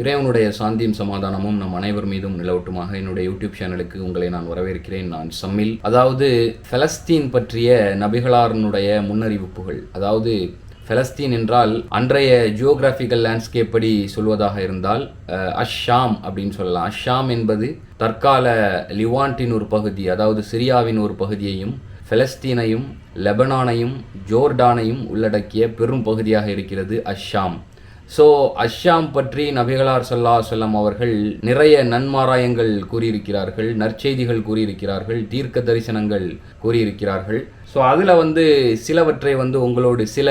இறைவனுடைய சாந்தியும் சமாதானமும் நம் அனைவர் மீதும் நிலவட்டுமாக என்னுடைய யூடியூப் சேனலுக்கு உங்களை நான் வரவேற்கிறேன். நான் சம்மில். அதாவது ஃபலஸ்தீன் பற்றிய நபிகளாரனுடைய முன்னறிவிப்புகள். அதாவது ஃபலஸ்தீன் என்றால் அன்றைய ஜியோகிராஃபிக்கல் லேண்ட்ஸ்கேப் படி சொல்வதாக இருந்தால் அஷ்ஷாம் அப்படின்னு சொல்லலாம். அஷ்ஷாம் என்பது தற்கால லிவாண்டின் ஒரு பகுதி அதாவது சிரியாவின் ஒரு பகுதியையும் ஃபலஸ்தீனையும் லெபனானையும் ஜோர்டானையும் உள்ளடக்கிய பெரும் பகுதியாக இருக்கிறது அஷ்ஷாம். ஸோ அஷ்ஷாம் பற்றி நபிகளார் சல்லா அலைஹி அவர்கள் நிறைய நன்மாராயங்கள் கூறியிருக்கிறார்கள் நற்செய்திகள் கூறியிருக்கிறார்கள் தீர்க்க தரிசனங்கள் கூறியிருக்கிறார்கள். ஸோ அதில் வந்து சிலவற்றை வந்து உங்களோடு சில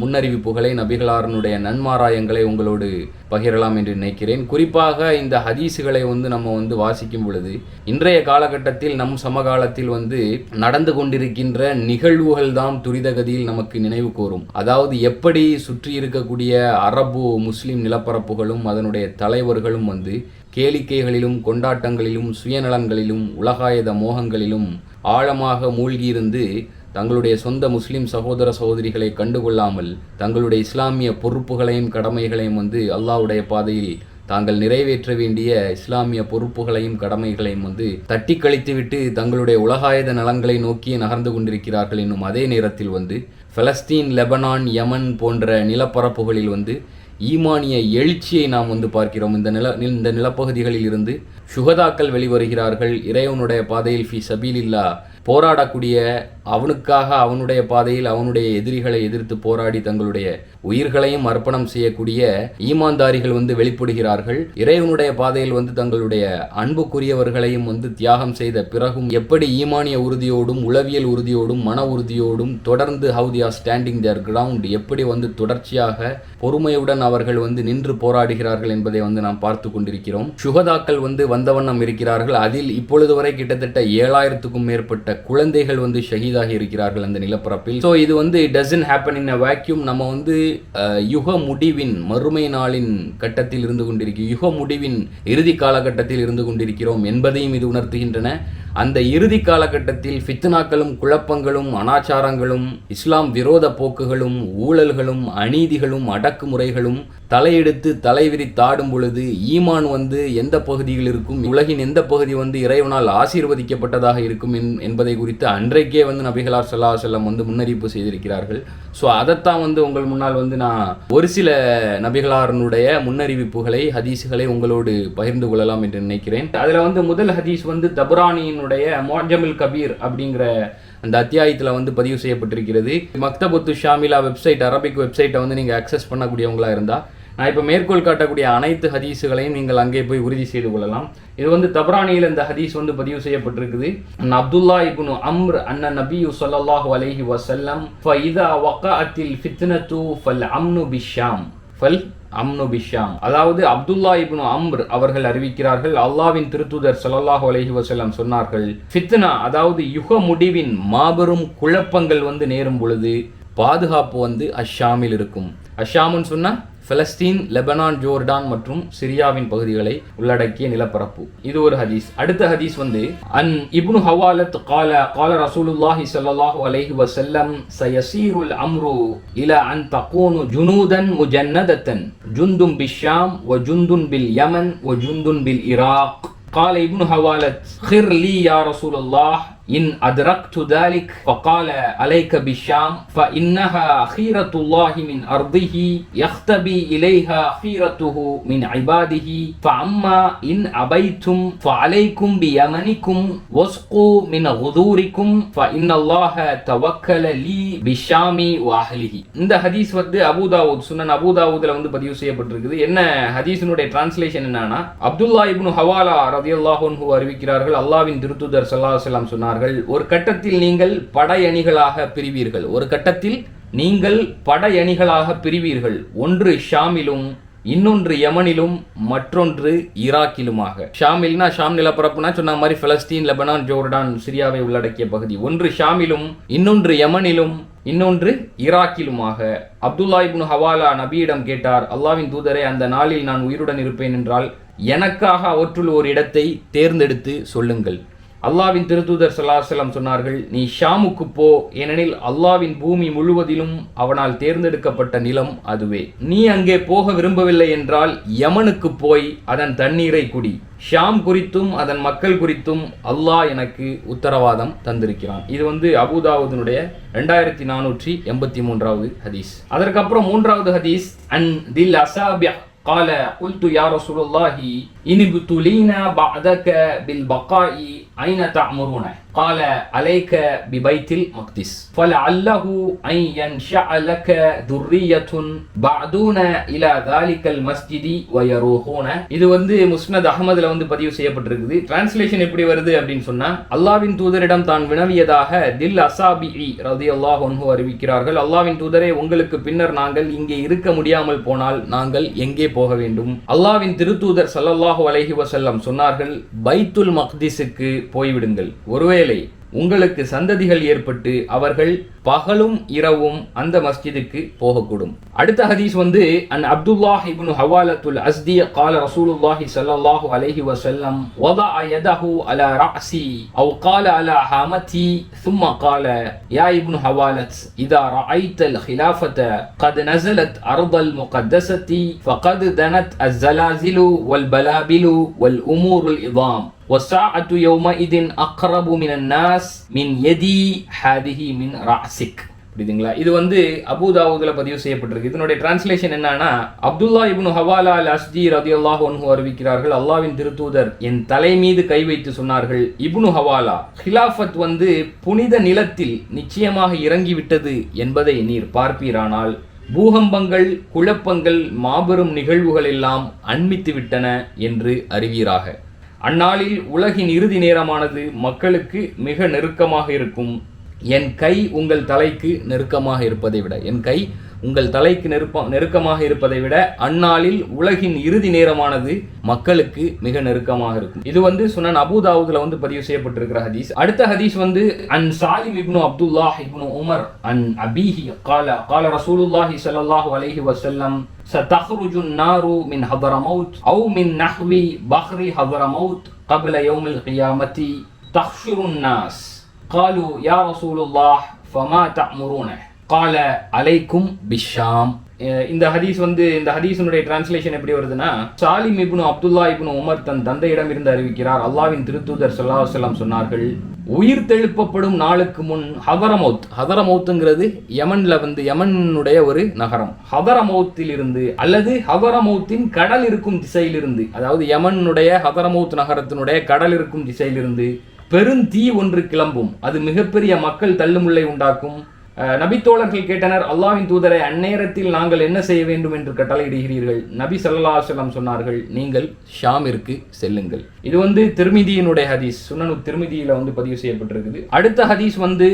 முன்னறிவிப்புகளை நபிகளாரனுடைய நன்மாராயங்களை உங்களோடு பகிரலாம் என்று நினைக்கிறேன். குறிப்பாக இந்த ஹதீஸுகளை வந்து நம்ம வந்து வாசிக்கும் பொழுது இன்றைய காலகட்டத்தில் நம் சமகாலத்தில் வந்து நடந்து கொண்டிருக்கின்ற நிகழ்வுகள் தான் துரிதகதியில் நமக்கு நினைவு கூறும். அதாவது எப்படி சுற்றி இருக்கக்கூடிய அரபு முஸ்லிம் நிலப்பரப்புகளும் அதனுடைய தலைவர்களும் வந்து கேளிக்கைகளிலும் கொண்டாட்டங்களிலும் சுயநலன்களிலும் உலகாயத மோகங்களிலும் ஆழமாக மூழ்கியிருந்து தங்களுடைய சொந்த முஸ்லிம் சகோதர சகோதரிகளை கண்டுகொள்ளாமல் தங்களுடைய இஸ்லாமிய பொறுப்புகளையும் கடமைகளையும் வந்து அல்லாவுடைய பாதையில் தாங்கள் நிறைவேற்ற வேண்டிய இஸ்லாமிய பொறுப்புகளையும் கடமைகளையும் வந்து தட்டி கழித்துவிட்டு தங்களுடைய உலகாயத நலன்களை நோக்கி நகர்ந்து கொண்டிருக்கிறார்கள் என்னும் அதே நேரத்தில் வந்து பலஸ்தீன் லெபனான் யமன் போன்ற நிலப்பரப்புகளில் வந்து ஈமானிய எழுச்சியை நாம் வந்து பார்க்கிறோம். இந்த நில இந்த நிலப்பகுதிகளில் இருந்து சுகதாக்கள் வெளிவருகிறார்கள். இறைவனுடைய பாதையில் ஃபி சபீலில்லா போராடக்கூடிய அவனுக்காக அவனுடைய பாதையில் அவனுடைய எதிரிகளை எதிர்த்து போராடி தங்களுடைய உயிர்களையும் அர்ப்பணம் செய்யக்கூடிய ஈமான்தாரிகள் வந்து வெளிப்படுகிறார்கள். இறைவனுடைய பாதையில் வந்து தங்களுடைய அன்புக்குரியவர்களையும் வந்து தியாகம் செய்த பிறகும் எப்படி ஈமானிய உறுதியோடும் உளவியல் உறுதியோடும் மன உறுதியோடும் தொடர்ந்து how the are standing their ground எப்படி வந்து தொடர்ச்சியாக பொறுமையுடன் அவர்கள் வந்து நின்று போராடுகிறார்கள் என்பதை வந்து நாம் பார்த்து கொண்டிருக்கிறோம். சுகதாக்கள் வந்து வந்தவண்ணம் இருக்கிறார்கள். அதில் இப்பொழுது வரை கிட்டத்தட்ட ஏழாயிரத்துக்கும் மேற்பட்ட குழந்தைகள் வந்து ஷஹீதாக இருக்கிறார்கள் அந்த நிலப்பரப்பில். ஸோ இது வந்து doesn't happen in a vacuum நம்ம வந்து யுக முடிவின் மறுமை நாளின் கட்டத்தில் இருந்து கொண்டிருக்கிறோம் யுக முடிவின் இறுதி காலகட்டத்தில் இருந்து கொண்டிருக்கிறோம் என்பதையும் இது உணர்த்துகின்றன. அந்த இறுதி காலகட்டத்தில் ஃபித்னாக்களும் குழப்பங்களும் அனாச்சாரங்களும் இஸ்லாம் விரோத போக்குகளும் ஊழல்களும் அநீதிகளும் அடக்குமுறைகளும் தலையெடுத்து தலைவிரித்தாடும் பொழுது ஈமான் வந்து எந்த பகுதியில் இருக்கும்? உலகின் எந்த பகுதி வந்து இறைவனால் ஆசீர்வதிக்கப்பட்டதாக இருக்கும் என்- என்பதை குறித்து அன்றைக்கே வந்து நபிகளார் சல்லா செல்லம் வந்து முன்னறிவிப்பு செய்திருக்கிறார்கள். ஸோ அதைத்தான் வந்து உங்கள் முன்னால் வந்து நான் ஒரு சில நபிகளாரனுடைய முன்னறிவிப்புகளை ஹதீஸுகளை உங்களோடு பகிர்ந்து கொள்ளலாம் என்று நினைக்கிறேன். அதில் வந்து முதல் ஹதீஸ் வந்து தபுரானியினுடைய மோஜமில் கபீர் அப்படிங்கிற அந்த அத்தியாயத்தில் வந்து பதிவு செய்யப்பட்டிருக்கிறது. மக்தபுத்து ஷாமிலா வெப்சைட் அரபிக் வெப்சைட்டை வந்து நீங்கள் அக்சஸ் பண்ணக்கூடியவங்களா இருந்தால் நான் இப்போ மேற்கோள் காட்டக்கூடிய அனைத்து ஹதீஸுகளையும் நீங்கள் அங்கே போய் உறுதி செய்து கொள்ளலாம். இது வந்து தப்ரானியில் இந்த ஹதீஸ் வந்து பதிவு செய்யப்பட்டிருக்குது. அன் அப்துல்லா இப்னு அம்ர் அன்ன நபியு சொல்லல்லாஹு அலைஹி வசல்லம் ஃபைதா வக்கா அத்தில் ஃபித்னத்து ஃபல் அம்னு பிஷாம். ஃபல்? அம்னு பிஷாம் அதாவது அப்துல்லா இப்னு அம்ர் அவர்கள் அறிவிக்கிறார்கள் அல்லாவின் திருத்துதர் ஸல்லல்லாஹு அலஹி வசலம் சொன்னார்கள் ஃபித்னா அதாவது யுக முடிவின் மாபெரும் குழப்பங்கள் வந்து நேரும் பொழுது பாதுகாப்பு வந்து அஷாமில் இருக்கும். அஷாமுன்னு சொன்னா பலஸ்தீன் லெபனான் ஜோர்டான் மற்றும் சிரியாவின் பகுதிகளை உள்ளடக்கிய நிலப்பரப்பு இது ஒரு ஹதீஸ் அடுத்த ஹதீஸ் வந்து அன் இப்னு ஹவாலத் கால கால ரசூலுல்லாஹி ஸல்லல்லாஹு அலைஹி வஸல்லம் சயசீருல் அம்ரு இல அன் தகூனு ஜுனூதன் முஜன்னதத்தன் ஜுந்தும் பிஷாம் வ ஜுந்துன் பில் யமன் வ ஜுந்துன் பில் இராக் قال ابن حوالت خر لي يا رسول الله இன் அத்ரக்து துதாலிக் ஃபகால அலைக பிஷாம் ஃபஇன்னஹா அஹீரத்துல்லாஹி மின் அர்திஹி யஹ்தபி இலைஹ அஹீரத்துஹு மின் ஐபாதிஹி ஃபஅம்மா இன் அபைத்தும் பி யமனிக்கும் வஸ்கு மின் ஹுதூரிக்கும் ஃபஇன்னல்லாஹ தவக்கல லீ பிஷாமி வாஹலிஹி இந்த ஹதீஸ் வந்து அபூதாவூத் சுனன் அபூதாவூத்ல வந்து பதிவு செய்யப்பட்டிருக்குது. என்ன ஹதீஸினுடைய டிரான்ஸ்லேஷன் என்னன்னா அப்துல்லா இப்னு ஹவாலா ரதியல்லாஹு அறிவிக்கிறார்கள் அல்லாவின் திருத்துதர் சல்லாஹ் சொன்னார் சொன்னார்கள் ஒரு கட்டத்தில் நீங்கள் படையணிகளாக பிரிவீர்கள். ஒரு கட்டத்தில் நீங்கள் படையணிகளாக பிரிவீர்கள். ஒன்று ஷாமிலும் இன்னொன்று யமனிலும் மற்றொன்று ஈராக்கிலுமாக. ஷாமில்னா ஷாம் நிலப்பரப்புனா சொன்ன மாதிரி பலஸ்தீன் லெபனான் ஜோர்டான் சிரியாவை உள்ளடக்கிய பகுதி. ஒன்று ஷாமிலும் இன்னொன்று யமனிலும் இன்னொன்று ஈராக்கிலுமாக. அப்துல்லா இப்னு ஹவாலா நபியிடம் கேட்டார் அல்லாவின் தூதரே அந்த நாளில் நான் உயிருடன் இருப்பேன் என்றால் எனக்காக அவற்றுள் ஒரு இடத்தை தேர்ந்தெடுத்து சொல்லுங்கள். அல்லாவின் திருத்தூதர் சல்லாஹலம் சொன்னார்கள் நீ ஷாமுக்கு போ ஏனெனில் அல்லாவின் பூமி முழுவதிலும் அவனால் தேர்ந்தெடுக்கப்பட்ட நிலம் அதுவே. நீ அங்கே போக விரும்பவில்லை என்றால் யமனுக்கு போய் அதன் தண்ணீரை குடி. ஷாம் குறித்தும் அதன் மக்கள் குறித்தும் அல்லாஹ் எனக்கு உத்தரவாதம் தந்திருக்கிறான். இது வந்து அபுதாவுதனுடைய ரெண்டாயிரத்தி நானூற்றி எண்பத்தி மூன்றாவது ஹதீஸ். அதற்கப்புறம் மூன்றாவது ஹதீஸ் அன் தில் அசாபியா قال قلت يا رسول الله إن ابتلينا بعدك بالبقاء أين تأمرون قال عليك ببيت المقدس فلعله أن ينشأ لك ذرية بعدون إلى ذلك المسجد ويروحون இது வந்து முஸ்னத் அகமதுல வந்து பதிவு செய்யப்பட்டிருக்குது டிரான்ஸ்லேஷன் எப்படி வருது அப்படின்னு சொன்னா அல்லாவின் தூதரிடம் தான் வினவியதாக தில் அசாபி ரதி அல்லாஹ் ஒன்ஹு அறிவிக்கிறார்கள் அல்லாவின் தூதரே உங்களுக்கு பின்னர் நாங்கள் இங்கே இருக்க முடியாமல் போனால் நாங்கள் எங்கே போக வேண்டும் அல்லாவின் திருத்தூதர் சல்லல்லாஹு அலைஹி வசல்லம் சொன்னார்கள் பைத்துல் மக்திஸுக்கு போய்விடுங்கள் ஒருவேளை உங்களுக்கு சந்ததிகள் ஏற்பட்டு அவர்கள் பகலும் இரவும் அந்த மஸ்ஜிதுக்கு போகக்கூடும் அடுத்த ஹதீஸ் வந்து அன் அப்துல்லாஹ் இப்னு ஹவாலத்துல் அஸ்தி قال رسول الله صلى الله عليه وسلم وضع يده على رأسي أو قال على هامتي ثم قال يا ابن حوالت إذا رأيت الخلافة قد نزلت أرض المقدسة فقد دنت الزلازل والبلابل والأمور العظام ஒசாஅத்து யௌம இதின் அக்ரபு மினன் நாஸ் மின் எதி ஹாதிஹி மின் ராசிக் புரியுதுங்களா? இது வந்து அபுதாவுதில் பதிவு செய்யப்பட்டிருக்கு. இதனுடைய டிரான்ஸ்லேஷன் என்னன்னா அப்துல்லா இப்னு ஹவாலா அல் அஸ்ஜி ரதி அல்லாஹ் ஒன்ஹு அறிவிக்கிறார்கள் அல்லாவின் திருத்தூதர் என் தலை மீது கை வைத்து சொன்னார்கள் இப்னு ஹவாலா ஹிலாஃபத் வந்து புனித நிலத்தில் நிச்சயமாக இறங்கிவிட்டது என்பதை நீர் பார்ப்பீரானால் பூகம்பங்கள் குழப்பங்கள் மாபெரும் நிகழ்வுகள் எல்லாம் அண்மித்து விட்டன என்று அறிவீராக. அந்நாளில் உலகின் இறுதி நேரமானது மக்களுக்கு மிக நெருக்கமாக இருக்கும். என் கை உங்கள் தலைக்கு நெருக்கமாக இருப்பதை விட என் கை உங்கள் தலைக்கு நெருப்ப நெருக்கமாக இருப்பதை விட அந்நாளில் உலகின் இறுதி நேரமானது மக்களுக்கு மிக நெருக்கமாக இருக்கும் இது வந்து சுனன் அபுதாவுதுல வந்து பதிவு செய்யப்பட்டிருக்கிற ஹதீஸ் அடுத்த ஹதீஸ் வந்து அன் சாலிம் இப்னு அப்துல்லாஹ் இப்னு உமர் அன் அபீஹி قال قال رسول الله صلى الله عليه وسلم ستخرج النار من حضرموت أو من نحو بحر حضرموت قبل يوم القيامة تخشر الناس قالوا يا رسول الله فما تأمرونه கால அலைக்கும் பிஷாம் இந்த ஹதீஸ் வந்து இந்த ஹதீஸனுடைய டிரான்ஸ்லேஷன் எப்படி வருதுன்னா சாலிம் இப்னு அப்துல்லா இப்னு உமர் தன் தந்தையிடம் இருந்து அறிவிக்கிறார் அல்லாவின் திருத்தூதர் சல்லா வல்லம் சொன்னார்கள் உயிர் தெழுப்பப்படும் நாளுக்கு முன் ஹதரமௌத் ஹதரமௌத்துங்கிறது யமனில் வந்து யமனுடைய ஒரு நகரம் ஹதரமௌத்தில் இருந்து அல்லது ஹதரமௌத்தின் கடல் இருக்கும் திசையிலிருந்து அதாவது யமனுடைய ஹதரமௌத் நகரத்தினுடைய கடல் இருக்கும் திசையிலிருந்து பெரும் தீ ஒன்று கிளம்பும் அது மிகப்பெரிய மக்கள் தள்ளுமுள்ளை உண்டாக்கும் நபித்தோழர்கள் கேட்டனர் அல்லாவின் தூதரை அந்நேரத்தில் நாங்கள் என்ன செய்ய வேண்டும் என்று கட்டளையிடுகிறீர்கள்? நபி சல்லா செல்லம் சொன்னார்கள் நீங்கள் ஷாமிற்கு செல்லுங்கள். இது வந்து திருமிதியினுடைய ஹதீஸ் சுனனு திருமிதியில் வந்து பதிவு செய்யப்பட்டிருக்குது. அடுத்த ஹதீஸ் வந்து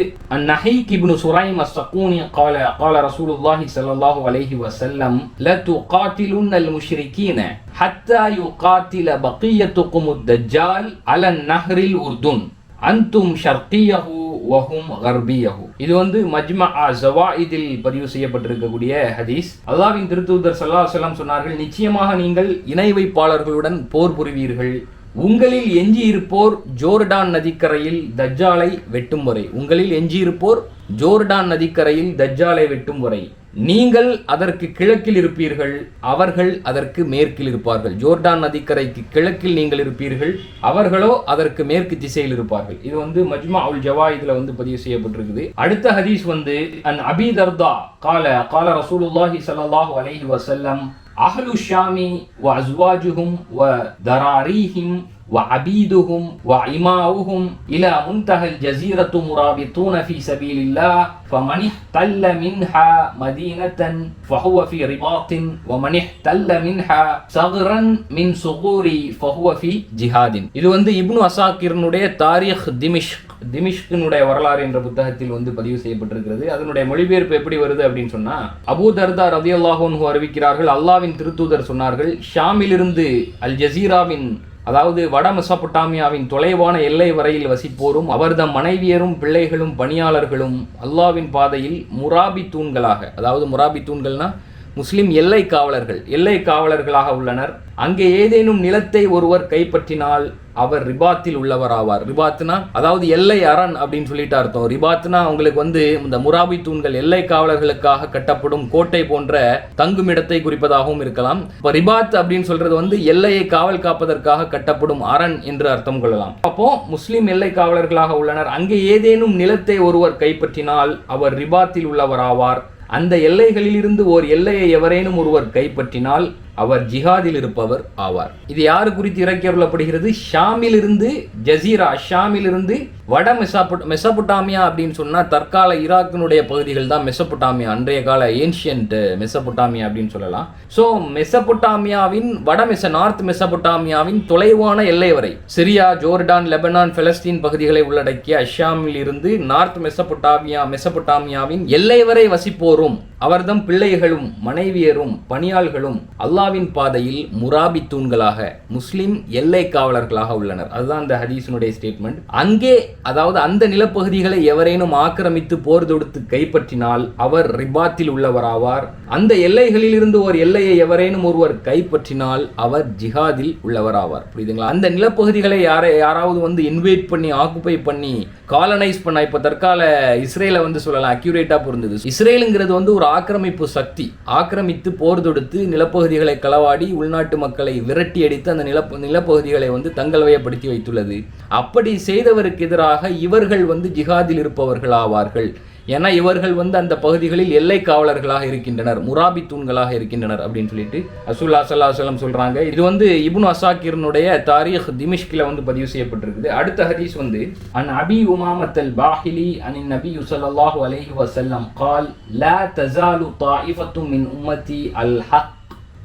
நஹை கிபுனு சுரைம் அஸ்ஸகூனி கால கால ரசூலுல்லாஹி சல்லல்லாஹு அலைஹி வசல்லம் லத்து காத்திலுன் அல் முஷ்ரிகீன ஹத்தா யுகாத்தில பக்கியத்துக்கும் தஜ்ஜால் அலன் நஹ்ரில் உர்துன். அந்தும் ஷர்கியஹு வஹும் கர்பியஹு. இது வந்து மஜ்மா ஜவாயிதில் பதிவு செய்யப்பட்டிருக்கக்கூடிய ஹதீஸ். அல்லாவின் திருத்தூதர் சல்லா செல்லாம் சொன்னார்கள் நிச்சயமாக நீங்கள் இணை வைப்பாளர்களுடன் போர் புரிவீர்கள். உங்களில் எஞ்சியிருப்போர் ஜோர்டான் நதிக்கரையில் தஜ்ஜாலை வெட்டும் வரை. உங்களில் எஞ்சியிருப்போர் ஜோர்டான் நதிக்கரையில் தஜ்ஜாலை வெட்டும் வரை. நீங்கள் அதற்கு கிழக்கில் இருப்பீர்கள் அவர்கள் அதற்கு மேற்கில் இருப்பார்கள். ஜோர்டான் நதிக்கரைக்கு கிழக்கில் நீங்கள் இருப்பீர்கள் அவர்களோ அதற்கு மேற்கு திசையில் இருப்பார்கள். இது வந்து மஜ்மா அவுல் ஜவா இதுல வந்து பதிவு செய்யப்பட்டிருக்குது. அடுத்த ஹதீஸ் வந்து அன் அபி தர்தா கால கால ரசூலுல்லாஹி ஸல்லல்லாஹு அலஹி வசல்லம் அஹ்லு ஷாமி வ அஸ்வாஜுஹும் வ தராரீஹிம் وعبيدهم وعماؤهم إلى منتهى الجزيرة مرابطون في سبيل الله فمن احتل منها مدينة فهو في رباط ومن احتل منها صغرا من صغور فهو في جهاد இது வந்து இப்னு அசாக்கிரனுடைய தாரிக் திமிஷ்க் திமிஷ்கினுடைய வரலாறு என்ற புத்தகத்தில் வந்து பதிவு செய்யப்பட்டிருக்கிறது அதனுடைய மொழிபெயர்ப்பு எப்படி வருது அப்படின்னு சொன்னா அபூ தர்தா ரதி அல்லாஹூ அறிவிக்கிறார்கள் அல்லாவின் திருத்தூதர் சொன்னார்கள் ஷாமிலிருந்து அல் ஜசீராவின் அதாவது வட மெசபொட்டாமியாவின் தொலைவான எல்லை வரையில் வசிப்போரும் அவர்தம் மனைவியரும் பிள்ளைகளும் பணியாளர்களும் அல்லாவின் பாதையில் முராபி தூண்களாக அதாவது முராபி தூண்கள்னால் முஸ்லிம் எல்லை காவலர்கள் எல்லை காவலர்களாக உள்ளனர். அங்கே ஏதேனும் நிலத்தை ஒருவர் கைப்பற்றினால் அவர் ரிபாத்தில் உள்ளவர் ஆவார் ரிபாத்னா அதாவது எல்லை அரண் அப்படின்னு சொல்லிட்டு அர்த்தம். ரிபாத்னா அவங்களுக்கு வந்து இந்த முராபி தூண்கள் எல்லை காவலர்களுக்காக கட்டப்படும் கோட்டை போன்ற தங்குமிடத்தை குறிப்பதாகவும் இருக்கலாம். இப்போ ரிபாத் அப்படின்னு சொல்றது வந்து எல்லையை காவல் காப்பதற்காக கட்டப்படும் அரண் என்று அர்த்தம் கொள்ளலாம். அப்போ முஸ்லிம் எல்லை காவலர்களாக உள்ளனர். அங்கே ஏதேனும் நிலத்தை ஒருவர் கைப்பற்றினால் அவர் ரிபாத்தில் உள்ளவர் ஆவார் அந்த எல்லைகளிலிருந்து ஓர் எல்லையை எவரேனும் ஒருவர் கைப்பற்றினால் அவர் ஜிஹாதில் இருப்பவர் ஆவார். இது யாரு குறித்து இறக்கி ஷாமில் ஷாமிலிருந்து ஜசீரா ஷாமிலிருந்து வட மெசாபு மெசபுட்டாமியா அப்படின்னு சொன்னா தற்கால ஈராக்கினுடைய பகுதிகள் தான் மெசபுட்டாமியா அன்றைய கால ஏன்ஷியன்ட் மெசபுட்டாமியா அப்படின்னு சொல்லலாம். ஸோ மெசபுட்டாமியாவின் வட மெச நார்த் மெசபுட்டாமியாவின் தொலைவான எல்லை வரை சிரியா ஜோர்டான் லெபனான் பெலஸ்தீன் பகுதிகளை உள்ளடக்கிய அஷாமில் இருந்து நார்த் மெசபுட்டாமியா மெசபுட்டாமியாவின் எல்லை வரை வசிப்போரும் அவர்தம் பிள்ளைகளும் மனைவியரும் பணியாள்களும் அல்லாவின் பாதையில் முராபி தூண்களாக முஸ்லிம் எல்லை காவலர்களாக உள்ளனர். அதுதான் அந்த ஹதீஸினுடைய ஸ்டேட்மெண்ட் அங்கே அதாவது அந்த நிலப்பகுதிகளை எவரேனும் ஆக்கிரமித்து போர் தொடுத்து கைப்பற்றினால் அவர் ரிபாத்தில் உள்ளவராவார். அந்த எல்லைகளில் இருந்து ஒரு எல்லையை எவரேனும் ஒருவர் கைப்பற்றினால் அவர் ஜிஹாதில் உள்ளவராவார். புரியுதுங்களா? அந்த நிலப்பகுதிகளை யாரை யாராவது வந்து இன்வைட் பண்ணி ஆக்குபை பண்ணி காலனைஸ் பண்ண இப்ப தற்கால இஸ்ரேலை வந்து சொல்லலாம் அக்யூரேட்டா பொருந்தது. இஸ்ரேலுங்கிறது வந்து ஒரு ஆக்கிரமிப்பு சக்தி. ஆக்கிரமித்து போர் தொடுத்து நிலப்பகுதிகளை நிலங்களை களவாடி உள்நாட்டு மக்களை விரட்டி அடித்து அந்த நில நிலப்பகுதிகளை வந்து தங்கள் வயப்படுத்தி வைத்துள்ளது. அப்படி செய்தவருக்கு எதிராக இவர்கள் வந்து ஜிஹாதில் இருப்பவர்கள் ஆவார்கள். ஏன்னா இவர்கள் வந்து அந்த பகுதிகளில் எல்லை காவலர்களாக இருக்கின்றனர் முராபி தூண்களாக இருக்கின்றனர் அப்படின்னு சொல்லிட்டு அசுல்லா சல்லாஹலம் சொல்கிறாங்க இது வந்து இபுன் அசாக்கிரனுடைய தாரீஹ் திமிஷ்கில் வந்து பதிவு செய்யப்பட்டிருக்குது. அடுத்த ஹதீஸ் வந்து அன் அபி உமாமத்தல் பாஹிலி அனின் நபி யுசல்லாஹு அலைஹி வசல்லம் கால் லா தசாலு தாயிஃபத்து மின் உம்மதி அல் ஹக்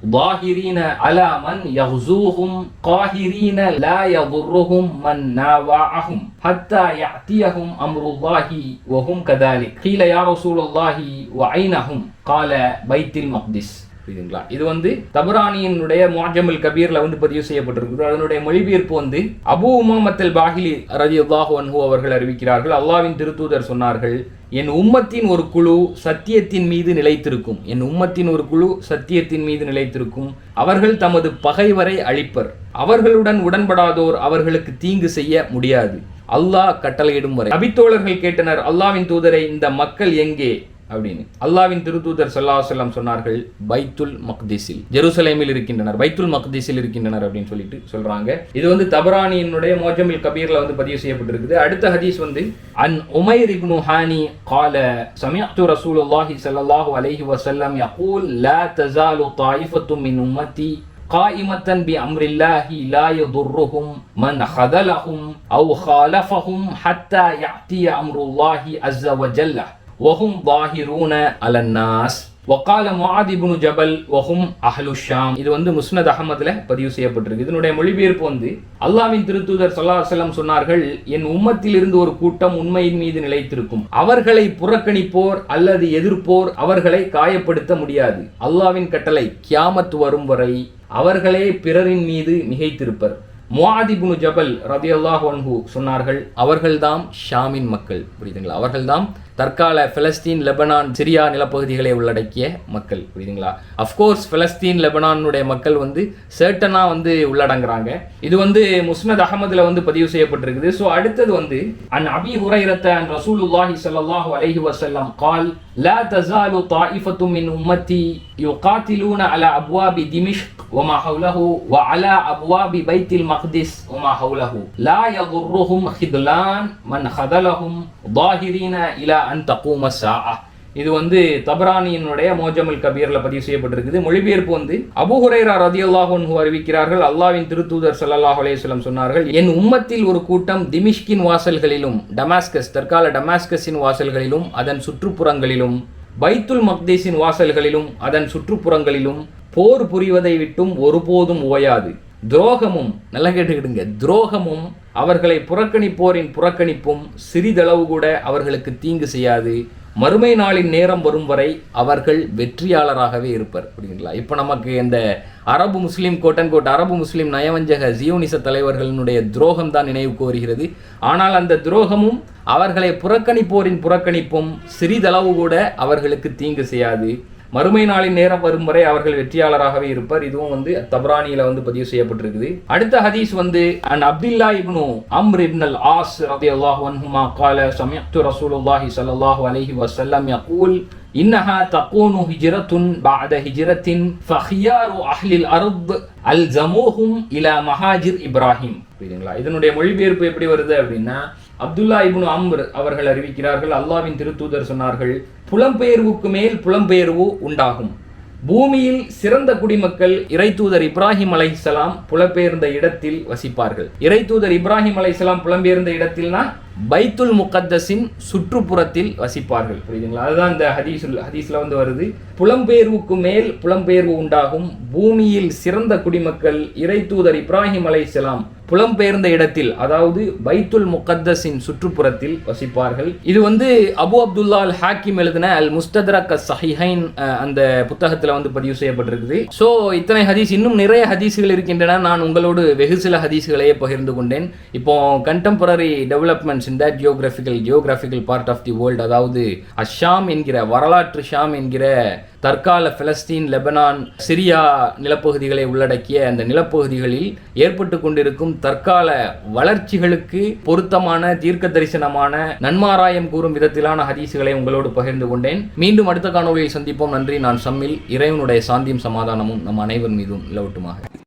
ظاهرين على من يغزوهم قاهرين لا يضرهم من ناوعهم حتى يأتيهم أمر الله وهم كذلك. قيل يا رسول الله وأين هم قال بيت المقدس. புரியுதுங்களா? இது வந்து தபரானியினுடைய முஅஜமுல் கபீர்ல வந்து பதிவு செய்யப்பட்டிருக்குது. அதனுடைய மொழிபெயர்ப்பு வந்து அபூ உமாமத்தல் பாஹிலி ரலியல்லாஹு அன்ஹு அவர்கள் அறிவிக்கிறார்கள். அல்லாவின் திருத்தூதர் சொன்னார்கள் என் உம்மத்தின் ஒரு குழு சத்தியத்தின் மீது நிலைத்திருக்கும். என் உம்மத்தின் ஒரு குழு சத்தியத்தின் மீது நிலைத்திருக்கும். அவர்கள் தமது பகைவரை அழிப்பர். அவர்களுடன் உடன்படாதோர் அவர்களுக்கு தீங்கு செய்ய முடியாது. அல்லாஹ் கட்டளையிடும் வரை. நபித்தோழர்கள் கேட்டனர் அல்லாவின் தூதரை இந்த மக்கள் எங்கே? அப்படின்னு அல்லாவின் திருத்தூதர் ஸல்லல்லாஹு அலைஹி வஸல்லம் சொன்னார்கள் பைத்துல் மக்திஸில் ஜெருசலேமில் இருக்கின்றனர் பைத்துல் மக்திஸில் இருக்கின்றனர் அப்படின்னு சொல்லிட்டு சொல்றாங்க இது வந்து தபரானியினுடைய மோஜமில் கபீர்ல வந்து பதிவு செய்யப்பட்டிருக்குது அடுத்த ஹதீஸ் வந்து அன் உமைர் இப்னு ஹானி قال سمعت رسول الله صلى الله عليه وسلم يقول لا تزال طائفة من أمتي قائمة بأمر الله لا يضرهم من خذلهم أو خالفهم حتى يأتي أمر الله عز وجل ஒஹும் வாஹிரூன அலன்னாஸ் ஒக்கால முஹாதிபுனு ஜபல் ஒஹும் அஹலுஷாம் இது வந்து முஸ்னத் அகமதுல பதிவு செய்யப்பட்டிருக்கு. இதனுடைய மொழிபெயர்ப்பு வந்து அல்லாவின் திருத்தூதர் சொல்லா செல்லம் சொன்னார்கள் என் உம்மத்தில் இருந்து ஒரு கூட்டம் உண்மையின் மீது நிலைத்திருக்கும். அவர்களை புறக்கணிப்போர் அல்லது எதிர்ப்போர் அவர்களை காயப்படுத்த முடியாது. அல்லாவின் கட்டளை கியாமத் வரும் வரை அவர்களே பிறரின் மீது மிகைத்திருப்பர். முவாதிபுனு ஜபல் ரதியல்லாஹ் ஒன்ஹு சொன்னார்கள் அவர்கள்தாம் ஷாமின் மக்கள். புரியுதுங்களா? அவர்கள்தாம் தற்கால பிலஸ்தீன் லெபனான் சிரியா நிலப்பகுதிகளை உள்ளடக்கிய மக்கள் புரியுதுங்களா? அஃப்கோர்ஸ் பிலஸ்தீன் லெபனானுடைய மக்கள் வந்து சேர்ட்டனாக வந்து உள்ளடங்குறாங்க. இது வந்து முஸ்னத் அகமதில் வந்து பதிவு செய்யப்பட்டிருக்குது. ஸோ அடுத்தது வந்து அன் அபி ஹுரைரத்த அன் ரசூலுல்லாஹி சல்லாஹூ அலஹி வசல்லாம் கால் لا تزال طائفة من أمتي يقاتلون على أبواب دمشق وما حوله وعلى أبواب بيت المقدس وما حوله. لا يضرهم خذلان من خذلهم ظاهرين إلى أن تقوم الساعة. இது வந்து தபரானியினுடைய மோஜமுல் கபீரில் பதிவு செய்யப்பட்டிருக்குது. மொழிபெயர்ப்பு வந்து அபு ரதி ரதியல்லாஹு அறிவிக்கிறார்கள். அல்லாவின் திருத்தூதர் சல்லாஹ் அலேஸ்லம் சொன்னார்கள் என் உம்மத்தில் ஒரு கூட்டம் திமிஷ்கின் வாசல்களிலும் டமாஸ்கஸ் தற்கால டமாஸ்கஸின் வாசல்களிலும் அதன் சுற்றுப்புறங்களிலும் பைத்துல் மக்தீஸின் வாசல்களிலும் அதன் சுற்றுப்புறங்களிலும் போர் புரிவதை விட்டும் ஒருபோதும் ஓயாது துரோகமும் நல்லா கேட்டுக்கிடுங்க துரோகமும் அவர்களை புறக்கணிப்போரின் புறக்கணிப்பும் சிறிதளவு கூட அவர்களுக்கு தீங்கு செய்யாது. மறுமை நாளின் நேரம் வரும் வரை அவர்கள் வெற்றியாளராகவே இருப்பர் அப்படிங்களா இப்போ நமக்கு இந்த அரபு முஸ்லீம் கோட்டன் கோட் அரபு முஸ்லீம் நயவஞ்சக ஜியோனிச தலைவர்களினுடைய துரோகம் தான் நினைவுக்கு வருகிறது ஆனால் அந்த துரோகமும் அவர்களை புறக்கணிப்போரின் புறக்கணிப்பும் சிறிதளவு கூட அவர்களுக்கு தீங்கு செய்யாது. மறுமை நாளின் நேரம் வரும் வரை அவர்கள் வெற்றியாளராகவே இருப்பார் இதுவும் வந்து தபரானியில வந்து பதிவு செய்யப்பட்டிருக்குது அடுத்த ஹதீஸ் வந்து an Abdullah Ibn Amr இப்ன் Al as ரலியல்லாஹு அன்ஹுமா قال سمعت رسول الله صلى الله عليه وسلم يقول إنها تكون هجرة بعد هجرة فخيار أهل الأرض ألزموهم إلى مهاجر إبراهيم புரியுதுங்களா இதனுடைய மொழிபெயர்ப்பு எப்படி வருது அப்படின்னா அப்துல்லா இப்னு அம்ர் அவர்கள் அறிவிக்கிறார்கள் அல்லாவின் திருத்தூதர் சொன்னார்கள் புலம்பெயர்வுக்கு மேல் புலம்பெயர்வு உண்டாகும். பூமியில் சிறந்த குடிமக்கள் இறைத்தூதர் இப்ராஹிம் அலைசலாம் புலம்பெயர்ந்த இடத்தில் வசிப்பார்கள். இறைத்தூதர் இப்ராஹிம் அலைசலாம் புலம்பெயர்ந்த இடத்தில்னா பைத்துல் முகத்தஸின் சுற்றுப்புறத்தில் வசிப்பார்கள். புரியுதுங்களா? அதுதான் இந்த ஹதீஸுல் ஹதீஸ்ல வந்து வருது. புலம்பெயர்வுக்கு மேல் புலம்பெயர்வு உண்டாகும். பூமியில் சிறந்த குடிமக்கள் இறைத்தூதர் இப்ராஹிம் அலைஹிஸ்ஸலாம் புலம்பெயர்ந்த இடத்தில் அதாவது பைத்துல் முகத்தஸின் சுற்றுப்புறத்தில் வசிப்பார்கள். இது வந்து அபு அப்துல்லா அல் ஹாக்கிம் எழுதின அல் முஸ்தத்ரக் சஹிஹைன் அந்த புத்தகத்தில் வந்து பதிவு செய்யப்பட்டிருக்குது. ஸோ இத்தனை ஹதீஸ் இன்னும் நிறைய ஹதீஸுகள் இருக்கின்றன. நான் உங்களோடு வெகு சில ஹதீஸுகளையே பகிர்ந்து கொண்டேன். இப்போ contemporary developments in that geographical geographical part of the world அதாவது அஷாம் என்கிற வரலாற்று ஷாம் என்கிற தற்கால பிலஸ்தீன் லெபனான் சிரியா நிலப்பகுதிகளை உள்ளடக்கிய அந்த நிலப்பகுதிகளில் ஏற்பட்டு கொண்டிருக்கும் தற்கால வளர்ச்சிகளுக்கு பொருத்தமான தீர்க்க தரிசனமான நன்மாராயம் கூறும் விதத்திலான ஹதீசுகளை உங்களோடு பகிர்ந்து கொண்டேன். மீண்டும் அடுத்த காணொலியில் சந்திப்போம். நன்றி. நான் சம்மில் இறைவனுடைய சாந்தியும் சமாதானமும் நம் அனைவர் மீதும் நிலவட்டுமாக.